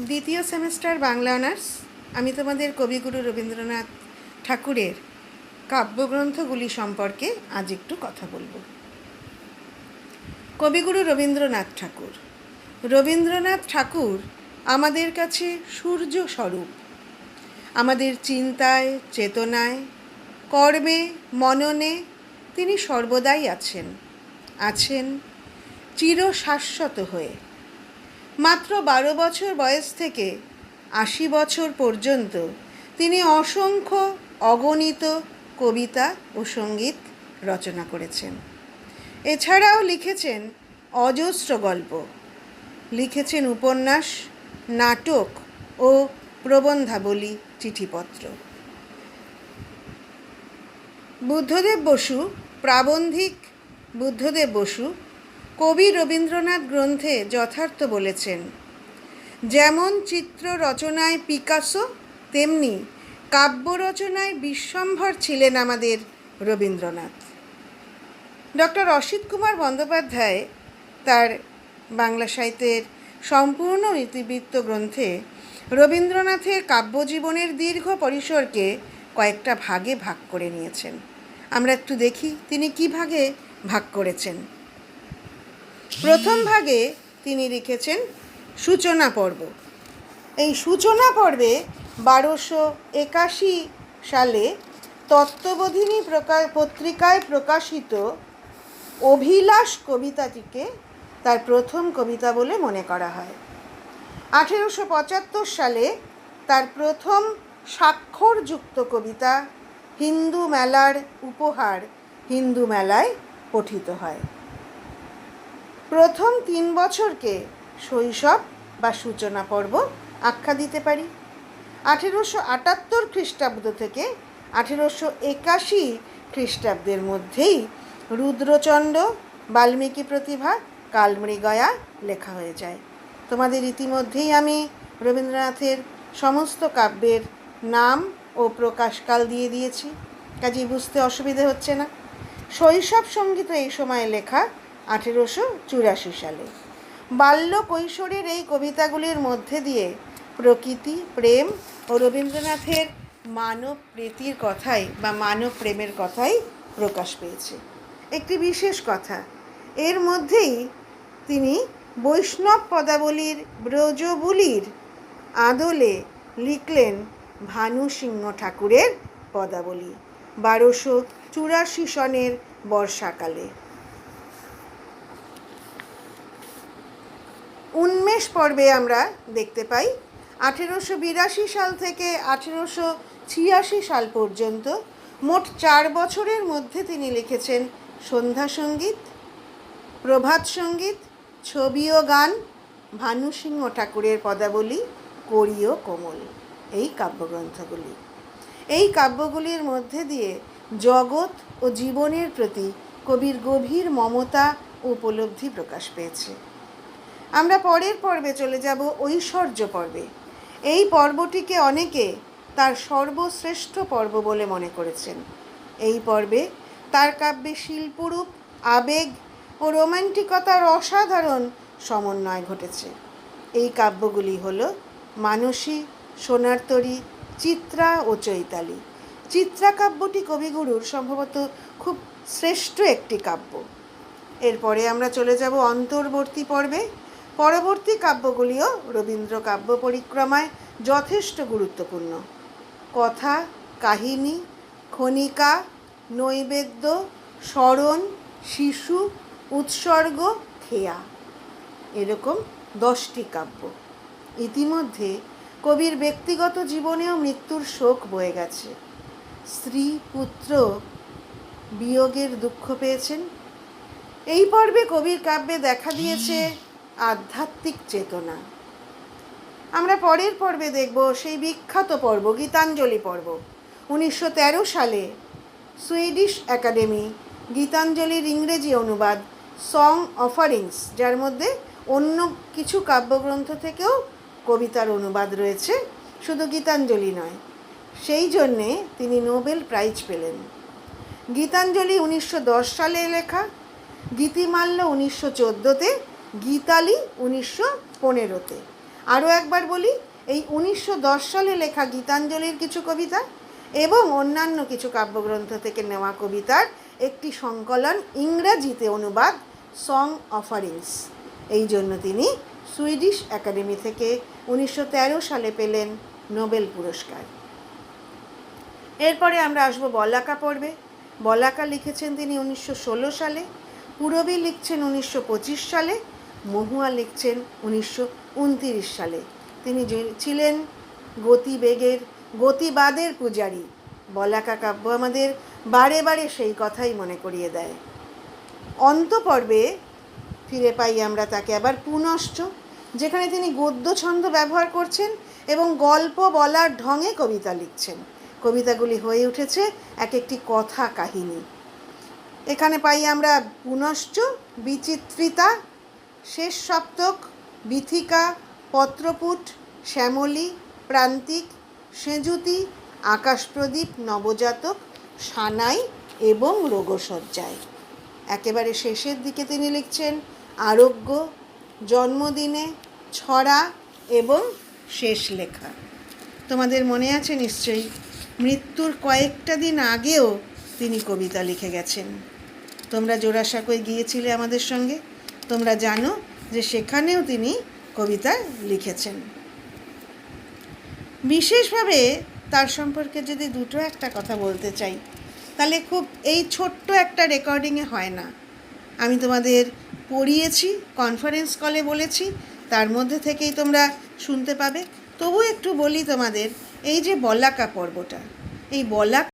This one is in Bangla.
দ্বিতীয় সেমিস্টার বাংলা অনার্স। আমি তোমাদের কবিগুরু রবীন্দ্রনাথ ঠাকুরের কাব্যগ্রন্থগুলি সম্পর্কে আজ একটু কথা বলব। কবিগুরু রবীন্দ্রনাথ ঠাকুর। রবীন্দ্রনাথ ঠাকুর আমাদের কাছে সূর্য স্বরূপ। আমাদের চিন্তায়, চেতনায়, কর্মে, মননে তিনি সর্বদাই আছেন। আছেন চিরশাশ্বত হয়ে। মাত্র বারো বছর বয়স থেকে আশি বছর পর্যন্ত তিনি অসংখ্য অগণিত কবিতা ও সংগীত রচনা করেছেন। এছাড়াও লিখেছেন অজস্র গল্প। লিখেছেন উপন্যাস, নাটক ও প্রবন্ধাবলী, চিঠিপত্র। বুদ্ধদেব বসু, প্রাবন্ধিক বুদ্ধদেব বসু কবি রবীন্দ্রনাথ গ্রন্থে যথার্থ বলেছেন, যেমন চিত্র রচনায় পিকাসো, তেমনি কাব্য রচনায় বিশ্বম্ভর ছিলেন আমাদের রবীন্দ্রনাথ। ডক্টর অসিত কুমার বন্দ্যোপাধ্যায় তার বাংলা সাহিত্যের সম্পূর্ণ ইতিবৃত্ত গ্রন্থে রবীন্দ্রনাথের কাব্যজীবনের দীর্ঘ পরিসরকে কয়েকটা ভাগে ভাগ করে নিয়েছেন। আমরা একটু দেখি তিনি কি ভাগে ভাগ করেছেন। প্রথম ভাগে তিনি লিখেছেন সূচনা পর্ব। এই সূচনা পর্বে বারোশো একাশি সালে তত্ত্ববোধিনী পত্রিকায় প্রকাশিত অভিলাষ কবিতাটিকে তার প্রথম কবিতা বলে মনে করা হয়। আঠেরোশো পঁচাত্তর সালে তার প্রথম স্বাক্ষরযুক্ত কবিতা হিন্দু মেলার উপহার হিন্দু মেলায় পঠিত হয়। প্রথম তিন বছরকে শৈশব বা সূচনা পর্ব আখ্যা দিতে পারি। আঠেরোশো আটাত্তর খ্রিস্টাব্দ থেকে আঠেরোশো একাশি খ্রিস্টাব্দের মধ্যেই রুদ্রচণ্ড, বাল্মীকি প্রতিভা, কালমৃগয়া লেখা হয়ে যায়। তোমাদের ইতিমধ্যেই আমি রবীন্দ্রনাথের সমস্ত কাব্যের নাম ও প্রকাশকাল দিয়ে দিয়েছি। কাজেই বুঝতে অসুবিধে হচ্ছে না। শৈশব সংগীত এই সময়ে লেখা আঠেরোশো চুরাশি সালে। বাল্য কৈশোরের এই কবিতাগুলির মধ্যে দিয়ে প্রকৃতি, প্রেম ও রবীন্দ্রনাথের মানব প্রীতির কথাই বা মানব প্রেমের কথাই প্রকাশ পেয়েছে। একটি বিশেষ কথা, এর মধ্যেই তিনি বৈষ্ণব পদাবলীর ব্রজবুলির আদলে লিখলেন ভানু সিংহ ঠাকুরের পদাবলী, বারোশো চুরাশি সনের বর্ষাকালে। উন্মেষ পর্বে আমরা দেখতে পাই আঠেরোশো বিরাশি সাল থেকে আঠেরোশো ছিয়াশি সাল পর্যন্ত মোট চার বছরের মধ্যে তিনি লিখেছেন সন্ধ্যা সংগীত, প্রভাত সংগীত, ছবি ও গান, ভানু সিংহ ঠাকুরের পদাবলী, করি ও কোমল এই কাব্যগ্রন্থগুলি। এই কাব্যগুলির মধ্যে দিয়ে জগৎ ও জীবনের প্রতি কবির গভীর মমতা উপলব্ধি প্রকাশ পেয়েছে। আমরা পরের পর্বে চলে যাব ঐশ্বর্য পর্বে। এই পর্বটিকে অনেকে তার সর্বশ্রেষ্ঠ পর্ব বলে মনে করেছেন। এই পর্বে তার কাব্যে শিল্পরূপ, আবেগ ও রোমান্টিকতার অসাধারণ সমন্বয় ঘটেছে। এই কাব্যগুলি হল মানসী, সোনার তরী, চিত্রা ও চৈতালি। চিত্রা কাব্যটি কবিগুরুর সম্ভবত খুব শ্রেষ্ঠ একটি কাব্য। এরপরে আমরা চলে যাব অন্তর্বর্তী পর্বে। পরবর্তী কাব্যগুলিও রবীন্দ্র কাব্য পরিক্রমায় যথেষ্ট গুরুত্বপূর্ণ। কথা, কাহিনী, খনিকা, নৈবেদ্য, স্মরণ, শিশু, উৎসর্গ, খেয়া এরকম দশটি কাব্য। ইতিমধ্যে কবির ব্যক্তিগত জীবনেও মৃত্যুর শোক বয়ে গেছে। স্ত্রী, পুত্র বিয়োগের দুঃখ পেয়েছেন। এই পর্বে কবির কাব্যে দেখা দিয়েছে আধ্যাত্মিক চেতনা। আমরা পরের পর্বে দেখব সেই বিখ্যাত পর্ব, গীতাঞ্জলি পর্ব। উনিশশো তেরো সালে সুইডিশ একাডেমি গীতাঞ্জলির ইংরেজি অনুবাদ সং অফারিংস যার মধ্যে অন্য কিছু কাব্যগ্রন্থ থেকেও কবিতার অনুবাদ রয়েছে, শুধু গীতাঞ্জলি নয়। সেই জন্যে তিনি নোবেল প্রাইজ পেলেন। গীতাঞ্জলি উনিশশো দশ সালে লেখা, গীতিমাল্য উনিশশো চোদ্দোতে গীতালি উনিশশো পনেরোতে। আরও একবার বলি, এই উনিশশো দশ সালে লেখা গীতাঞ্জলির কিছু কবিতা এবং অন্যান্য কিছু কাব্যগ্রন্থ থেকে নেওয়া কবিতার একটি সংকলন ইংরাজিতে অনুবাদ সং অফারিংস এই জন্য তিনি সুইডিশ একাডেমি থেকে উনিশশো তেরো সালে পেলেন নোবেল পুরস্কার। এরপরে আমরা আসব বলাকা পর্বে। বলাকা লিখেছেন তিনি উনিশশো ষোলো সালে, পুরবী লিখছেন উনিশশো পঁচিশ সালে মহুয়া লিখছেন উনিশশো সালে। তিনি ছিলেন গতিবেগের, গতিবাদের পূজারী। বলাকা কাব্য আমাদের বারে বারে সেই কথাই মনে করিয়ে দেয়। অন্তপর্বে ফিরে পাই আমরা তাকে আবার পুনশ্চ, যেখানে তিনি গদ্য ছন্দ ব্যবহার করছেন এবং গল্প বলার ঢঙে কবিতা লিখছেন। কবিতাগুলি হয়ে উঠেছে এক একটি কথা কাহিনী। এখানে পাই আমরা পুনশ্চ বিচিত্রিতা শেষ সপ্তক, বিথিকা, পত্রপুট, শ্যামলী, প্রান্তিক, সেঁজুতি, আকাশপ্রদীপ, নবজাতক, সানাই এবং রোগসজ্জায় একেবারে শেষের দিকে তিনি লিখছেন, আরোগ্য, জন্মদিনে, ছড়া এবং শেষ লেখা। তোমাদের মনে আছে নিশ্চয়ই, মৃত্যুর কয়েকটা দিন আগেও তিনি কবিতা লিখে গেছেন। তোমরা জোড়াসাঁকোয় গিয়েছিলে আমাদের সঙ্গে? তোমরা জানো যে সেখানেও তিনি কবিতা লিখেছেন। বিশেষভাবে তার সম্পর্কে যদি দুটো একটা কথা বলতে চাই, তাহলে খুব এই ছোট্ট একটা রেকর্ডিংয়ে হয় না। আমি তোমাদের পড়িয়েছি কনফারেন্স কলে বলেছি, তার মধ্যে থেকেই তোমরা শুনতে পাবে। তবু একটু বলি তোমাদের, এই যে বলাকা পর্বটা, এই বলাকা